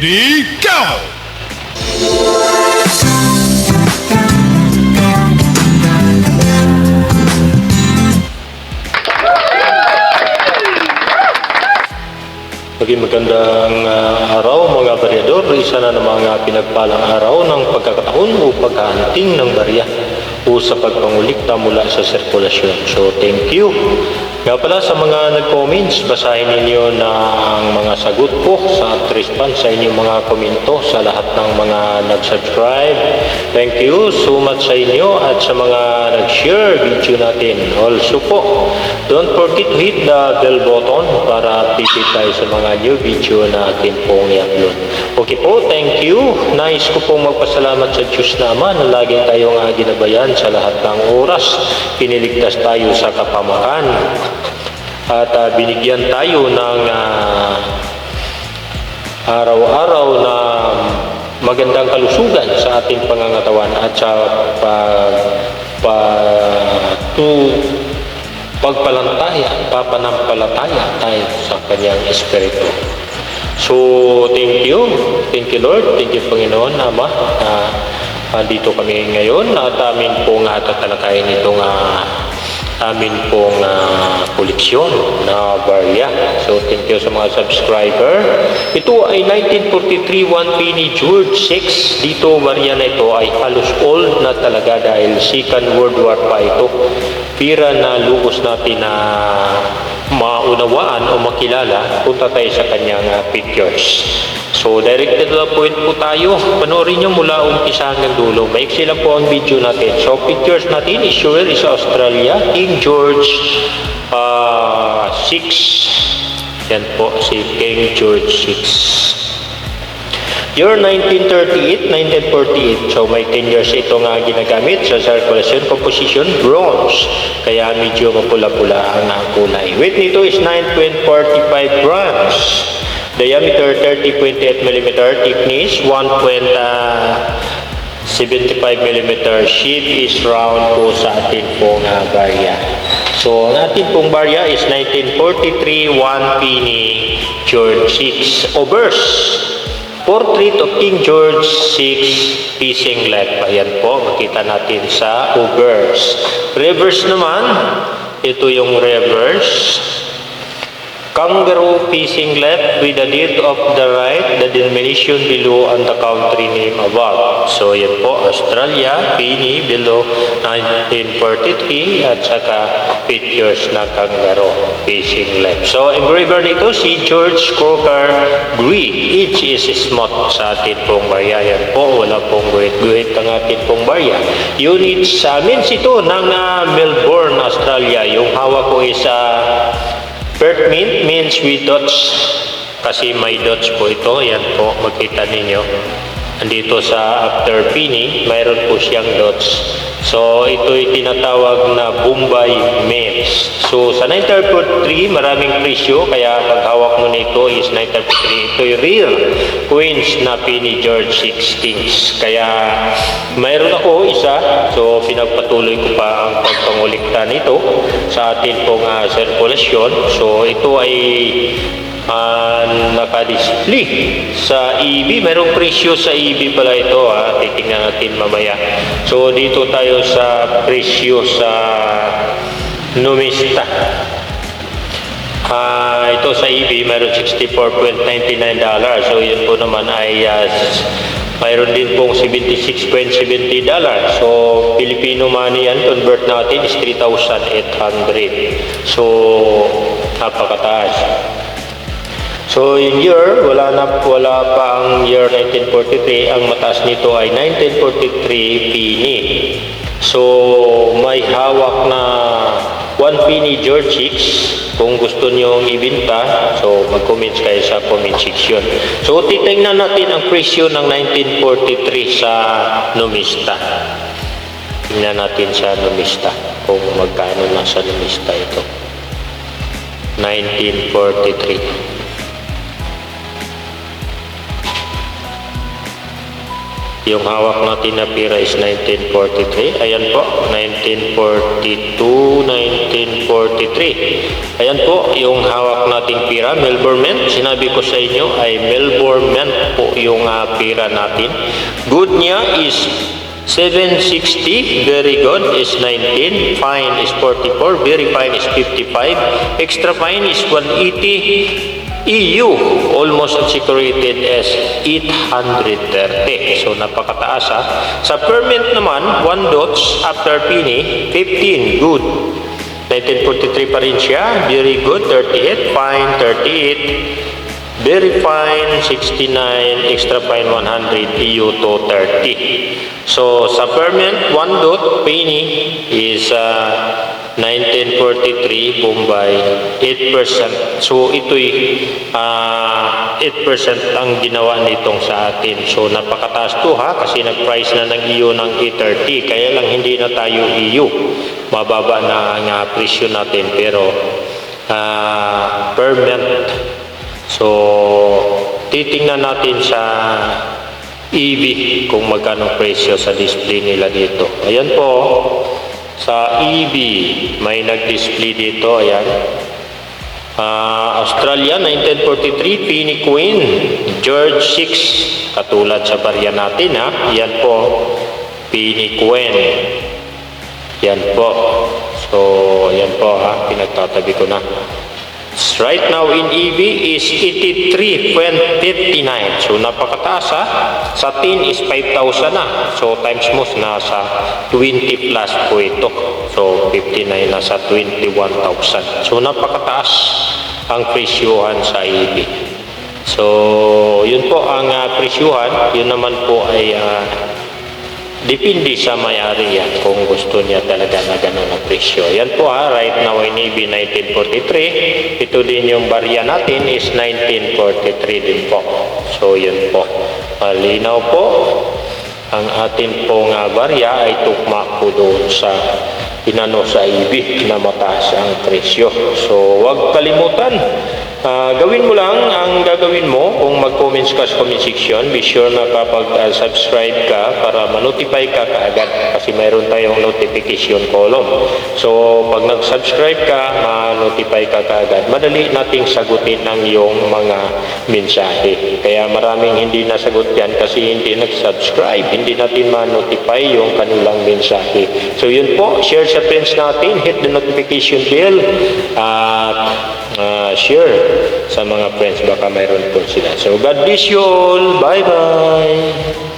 Lady, go! Maging magandang ah, araw mga baryador. Isa na ng mga pinagpalang araw ng pagkakataon o paghahanting ng barya o sa pagpangulikta mula sa sirkulasyon. So thank you. Nga pala sa mga nag-comments, basahin ninyo na ang mga sagot ko sa response sa inyong mga komento sa lahat ng mga nag-subscribe. Thank you so much sa inyo at sa mga nag-share video natin. Also po, don't forget to hit the bell button para updated tayo sa mga new video na atin pong i-upload. Okay po, thank you. Nais ko pong magpasalamat sa Diyos naman na lagi tayong ginabayan sa lahat ng oras. Piniligtas tayo sa kapamakan at ah, binigyan tayo ng ah, araw-araw na magandang kalusugan sa ating pangangatawan at sa pag, pag, tu, pagpalantaya, papanampalataya tayo sa kanyang espiritu. So, thank you. Thank you, Lord. Thank you, Panginoon, Ama. Uh, andito kami ngayon at amin pong uh, tatalakayin itong uh, amin pong uh, koleksyon na barya. So, thank you sa mga subscriber. Ito ay 1943 1 penny George 6. Dito, barya na ito ay halos old na talaga dahil Second World War pa ito. Pira na lubos natin na maunawaan o makilala, punta tayo sa kanyang uh, pictures. So, directed to the point po tayo. Panoorin nyo mula umpisa hanggang dulo. Maiksi lang po ang video natin. So, pictures natin is sure is Australia, King George uh, 6. Yan po, si King George 6. Year 1938, 1948. So may 10 years ito nga ginagamit sa circulation composition bronze. Kaya medyo mapula-pula ang kulay. Weight nito is 9.45 grams. Diameter 30.8 mm. Thickness 1.75 mm. Shape is round po sa atin pong uh, barya. So ang atin pong barya is 1943 1 penny George 6 Obers. Portrait of King George VI Facing Left. Ayan po, makita natin sa Obers. Reverse naman, ito yung reverse. Kangaroo facing left with the date of the right, the denomination below and the country name above. So yan po, Australia, Pini below 1943 at saka pictures na kangaroo facing left. So engraver nito si George Croker Gree. Each is smooth sa atin pong barya. Yan po, wala pong guhit-guhit ang atin pong barya. Units sa means ito ng uh, Melbourne, Australia. Yung hawak ko is uh, Bird mint means with dots kasi may dots po ito. Yan po, makita ninyo. Andito sa after penny, mayroon po siyang dots. So, ito'y tinatawag na Bombay Mint. So, sa 943, maraming presyo. Kaya pag hawak mo nito is 943. Ito'y real coins na penny George 16. Kaya, mayroon ako isa. So, pinagpatuloy ko pa ang pagpangulikta nito sa atin pong uh, sirkulasyon. So, ito ay uh, nakadisplay sa EB. Merong presyo sa EB pala ito ha. Titingnan natin mamaya. So dito tayo sa presyo sa Numista. Ah, ito sa EB meron 64.99 dollars. So yun po naman ay uh, mayroon din pong 76.70 dollars. So Filipino money yan convert natin is 3,800. So napakataas. So in year, wala na wala pa ang year 1943. Ang mataas nito ay 1943 Pini. So may hawak na 1 penny George 6 kung gusto nyo ibenta so mag-comments kayo sa comment section. So titingnan natin ang presyo ng 1943 sa Numista. Tingnan natin sa Numista kung magkano na sa Numista ito. 1943 Yung hawak natin na pira is 1943. Ayan po, 1942, 1943. Ayan po, yung hawak nating pira, Melbourne Mint. Sinabi ko sa inyo ay Melbourne Mint po yung ah, pira natin. Good niya is 760, very good is 19, fine is 44, very fine is 55, extra fine is 180, EU, almost unsecurated as 830. So, napakataas ha. Sa permit naman, 1 dots after penny, 15, good. 1943 pa rin siya, very good, 38, fine, 38, very fine, 69, extra fine, 100, EU to 30. So, sa permit, 1 dot, penny is uh, 1943 Bombay 8%. So ito'y ah, 8% ang ginawa nitong sa atin. So napakataas to ha kasi nag-price na ng EU ng 830 kaya lang hindi na tayo EU. Mababa na ang ah, presyo natin pero ah, per month. So titingnan natin sa EV kung magkano presyo sa display nila dito. Ayan po. Sa EB, may nag-display dito, ayan. Ah, Australia, 1943, Penny Queen, George 6, katulad sa barya natin, ha. Yan po, Penny Queen. Yan po. So, yan po, ha. Pinagtatabi ko na. Right now in EV is 83.59. So napakataas ha. Sa 10 is 5,000 na. So times mo nasa 20 plus po ito. So 59 nasa 21,000. So napakataas ang presyuhan sa EV. So yun po ang uh, presyuhan. Yun naman po ay ah, Depende sa may-ari yan kung gusto niya talaga na gano'n ang presyo. Yan po ha, right now in EB 1943. Ito din yung barya natin is 1943 din po. So yun po. Malinaw po. Ang atin pong uh, barya ay tukma po doon sa inano sa EB na mataas ang presyo. So huwag kalimutan Ah, gawin mo lang ang gagawin mo kung mag-comments ka sa comment section. Be sure na kapag ah, subscribe ka para ma-notify ka kaagad kasi mayroon tayong notification column. So, pag nag-subscribe ka, ma-notify ka kaagad. Madali nating sagutin ang iyong mga mensahe. Kaya maraming hindi nasagot yan kasi hindi nag-subscribe. Hindi natin ma-notify yung kanilang mensahe. So, yun po. Share sa friends natin. Hit the notification bell. At ah, share sa mga friends baka mayroon po sila. So God bless you all. Bye-bye.